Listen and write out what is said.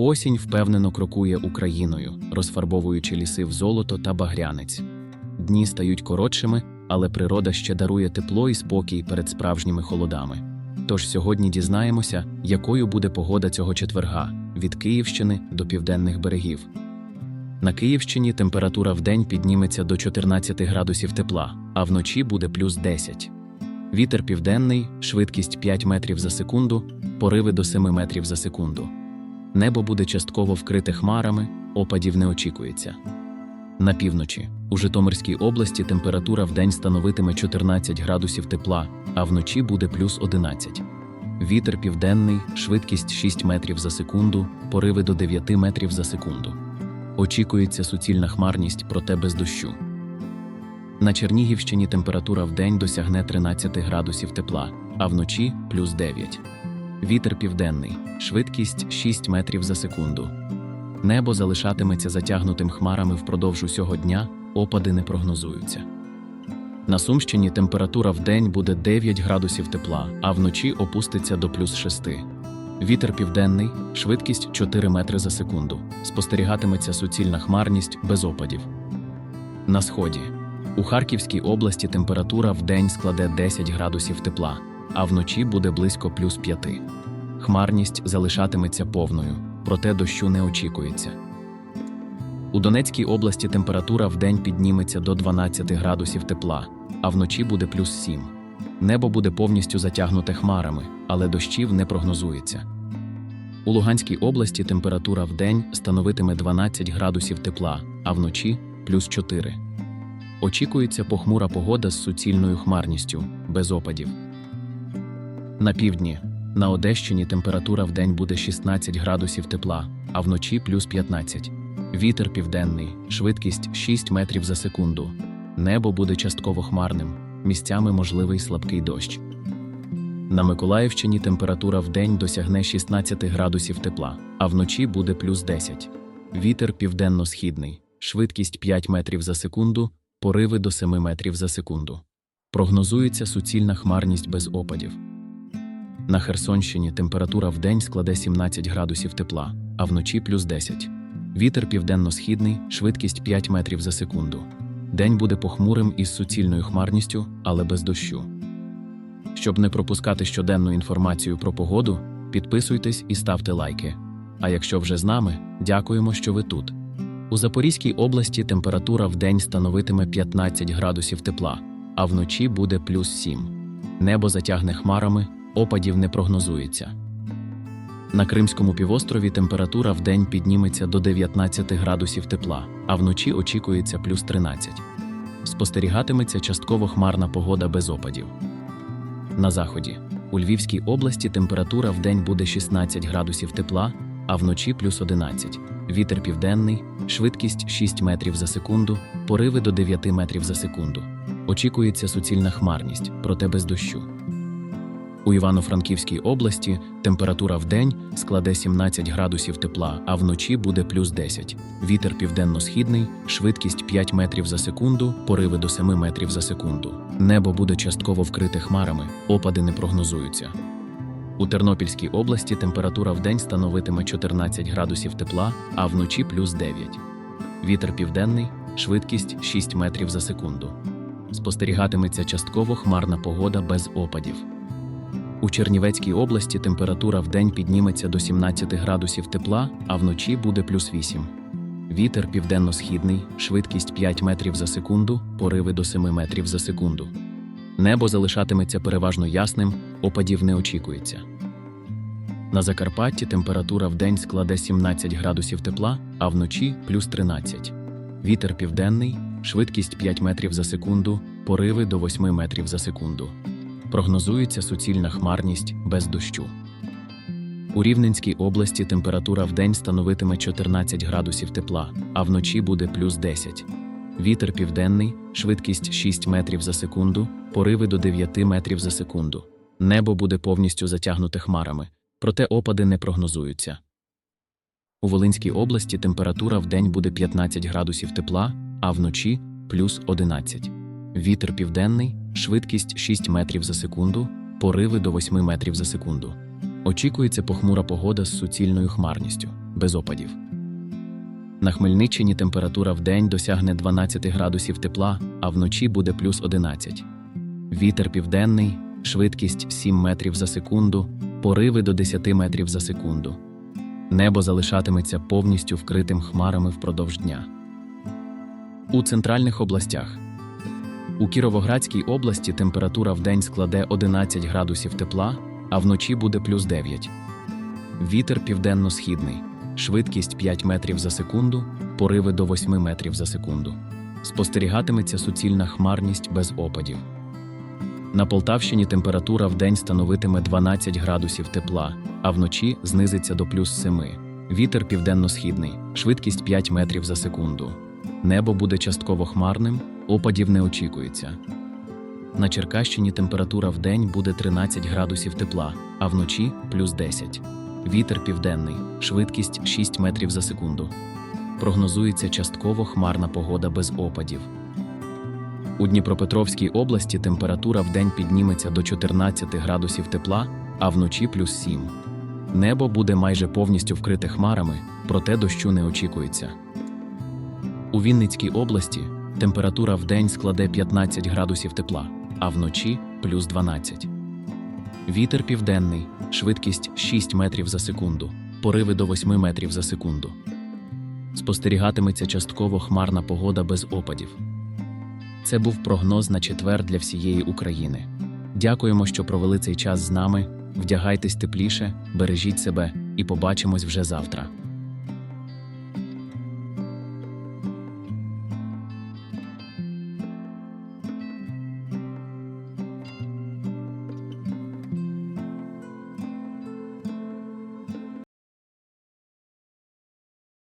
Осінь впевнено крокує Україною, розфарбовуючи ліси в золото та багрянець. Дні стають коротшими, але природа ще дарує тепло і спокій перед справжніми холодами. Тож сьогодні дізнаємося, якою буде погода цього четверга від Київщини до південних берегів. На Київщині температура вдень підніметься до 14 градусів тепла, а вночі буде плюс 10. Вітер південний, швидкість 5 метрів за секунду, пориви до 7 метрів за секунду. Небо буде частково вкрите хмарами, опадів не очікується. На півночі у Житомирській області температура вдень становитиме 14 градусів тепла, а вночі буде плюс 11. Вітер південний, швидкість 6 метрів за секунду, пориви до 9 метрів за секунду. Очікується суцільна хмарність, проте без дощу. На Чернігівщині температура вдень досягне 13 градусів тепла, а вночі плюс 9. Вітер південний, швидкість 6 метрів за секунду. Небо залишатиметься затягнутим хмарами впродовж усього дня, опади не прогнозуються. На Сумщині температура вдень буде 9 градусів тепла, а вночі опуститься до плюс 6. Вітер південний, швидкість 4 метри за секунду. Спостерігатиметься суцільна хмарність без опадів. На сході. У Харківській області температура вдень складе 10 градусів тепла, а вночі буде близько плюс 5. Хмарність залишатиметься повною, проте дощу не очікується. У Донецькій області температура вдень підніметься до 12 градусів тепла, а вночі буде плюс 7. Небо буде повністю затягнуте хмарами, але дощів не прогнозується. У Луганській області температура вдень становитиме 12 градусів тепла, а вночі плюс 4. Очікується похмура погода з суцільною хмарністю, без опадів. На півдні на Одещині температура вдень буде 16 градусів тепла, а вночі плюс 15. Вітер південний, швидкість 6 метрів за секунду. Небо буде частково хмарним, місцями можливий слабкий дощ. На Миколаївщині температура вдень досягне 16 градусів тепла, а вночі буде плюс 10. Вітер південно-східний, швидкість 5 метрів за секунду, пориви до 7 метрів за секунду. Прогнозується суцільна хмарність без опадів. На Херсонщині температура вдень складе 17 градусів тепла, а вночі плюс 10. Вітер південно-східний, швидкість 5 метрів за секунду. День буде похмурим із суцільною хмарністю, але без дощу. Щоб не пропускати щоденну інформацію про погоду, підписуйтесь і ставте лайки. А якщо вже з нами, дякуємо, що ви тут. У Запорізькій області температура вдень становитиме 15 градусів тепла, а вночі буде плюс 7. Небо затягне хмарами, опадів не прогнозується. На Кримському півострові температура вдень підніметься до 19 градусів тепла, а вночі очікується плюс 13. Спостерігатиметься частково хмарна погода без опадів. На заході у Львівській області температура вдень буде 16 градусів тепла, а вночі плюс 11. Вітер південний, швидкість 6 метрів за секунду, пориви до 9 метрів за секунду. Очікується суцільна хмарність, проте без дощу. У Івано-Франківській області температура вдень складе 17 градусів тепла, а вночі буде плюс 10. Вітер південно-східний, швидкість 5 метрів за секунду, пориви до 7 метрів за секунду. Небо буде частково вкрите хмарами, опади не прогнозуються. У Тернопільській області температура вдень становитиме 14 градусів тепла, а вночі плюс 9. Вітер південний, швидкість 6 метрів за секунду. Спостерігатиметься частково хмарна погода без опадів. У Чернівецькій області температура вдень підніметься до 17 градусів тепла, а вночі буде плюс 8. Вітер південно-східний, швидкість 5 метрів за секунду, пориви до 7 метрів за секунду. Небо залишатиметься переважно ясним, опадів не очікується. На Закарпатті температура вдень складе 17 градусів тепла, а вночі плюс 13. Вітер південний, швидкість 5 метрів за секунду, пориви до 8 метрів за секунду. Прогнозується суцільна хмарність без дощу. У Рівненській області температура вдень становитиме 14 градусів тепла, а вночі буде плюс 10. Вітер південний, швидкість 6 метрів за секунду, пориви до 9 метрів за секунду. Небо буде повністю затягнуте хмарами, проте опади не прогнозуються. У Волинській області температура вдень буде 15 градусів тепла, а вночі плюс 11. Вітер південний, швидкість 6 метрів за секунду, пориви до 8 метрів за секунду. Очікується похмура погода з суцільною хмарністю, без опадів. На Хмельниччині температура в день досягне 12 градусів тепла, а вночі буде плюс 11. Вітер південний, швидкість 7 метрів за секунду, пориви до 10 метрів за секунду. Небо залишатиметься повністю вкритим хмарами впродовж дня. У центральних областях у Кіровоградській області температура в день складе 11 градусів тепла, а вночі буде плюс 9. Вітер південно-східний, швидкість 5 метрів за секунду, пориви до 8 метрів за секунду. Спостерігатиметься суцільна хмарність без опадів. На Полтавщині температура в день становитиме 12 градусів тепла, а вночі знизиться до плюс 7. Вітер південно-східний, швидкість 5 метрів за секунду. Небо буде частково хмарним, опадів не очікується. На Черкащині температура в день буде 13 градусів тепла, а вночі плюс 10. Вітер південний, швидкість 6 метрів за секунду. Прогнозується частково хмарна погода без опадів. У Дніпропетровській області температура в день підніметься до 14 градусів тепла, а вночі плюс 7. Небо буде майже повністю вкрите хмарами, проте дощу не очікується. У Вінницькій області температура в день складе 15 градусів тепла, а вночі плюс 12. Вітер південний, швидкість 6 метрів за секунду, пориви до 8 метрів за секунду. Спостерігатиметься частково хмарна погода без опадів. Це був прогноз на четвер для всієї України. Дякуємо, що провели цей час з нами. Вдягайтесь тепліше, бережіть себе і побачимось вже завтра.